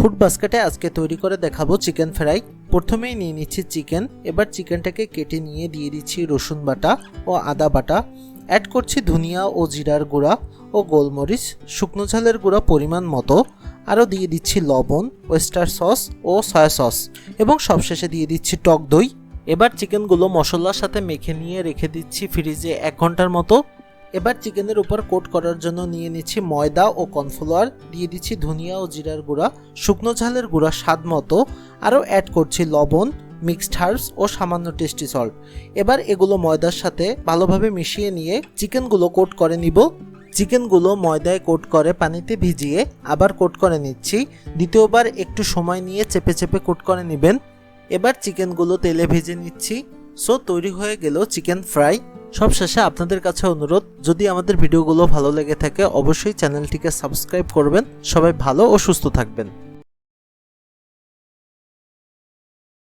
Food বাস্কেটে আজকে তৈরি করে দেখাবো চিকেন ফ্রাই। প্রথমেই নিয়ে নিচ্ছি চিকেন। এবার চিকেনটাকে কেটে নিয়ে দিয়ে দিচ্ছি রসুন বাটা ও আদা বাটা। অ্যাড করছি ধনিয়া ও জিরার গুঁড়া ও গোলমরিচ, শুকনো ঝালের গুঁড়া পরিমাণ মতো। আরও দিয়ে দিচ্ছি লবণ ওয়েস্টার সস ও সয়া সস এবং সবশেষে দিয়ে দিচ্ছি টক দই। এবার চিকেনগুলো মশলার সাথে মেখে নিয়ে রেখে দিচ্ছি ফ্রিজে এক ঘণ্টার মতো। এবার চিকেনের উপর কোট করার জন্য নিয়ে নিচ্ছি ময়দা ও কর্নফ্লাওয়ার, দিয়ে দিচ্ছি ধনিয়া ও জিরার গুঁড়া, শুকনো ঝালের গুঁড়া স্বাদ মতো, আরও অ্যাড করছি লবণ মিক্সড হার্বস ও সামান্য টেস্টি সল্ট এবার এগুলো ময়দার সাথে ভালোভাবে মিশিয়ে নিয়ে চিকেনগুলো কোট করে নিব। চিকেনগুলো ময়দায় কোট করে পানিতে ভিজিয়ে আবার কোট করে নিচ্ছি। দ্বিতীয়বার একটু সময় নিয়ে চেপে চেপে কোট করে নেবেন। এবার চিকেনগুলো তেলে ভেজে নিচ্ছি। সো তৈরি হয়ে গেল চিকেন ফ্রাই। সবশেষে আপনাদের কাছে অনুরোধ, যদি আমাদের ভিডিওগুলো ভালো লেগে থাকে, অবশ্যই চ্যানেলটিকে সাবস্ক্রাইব করবেন। সবাই ভালো ও সুস্থ থাকবেন।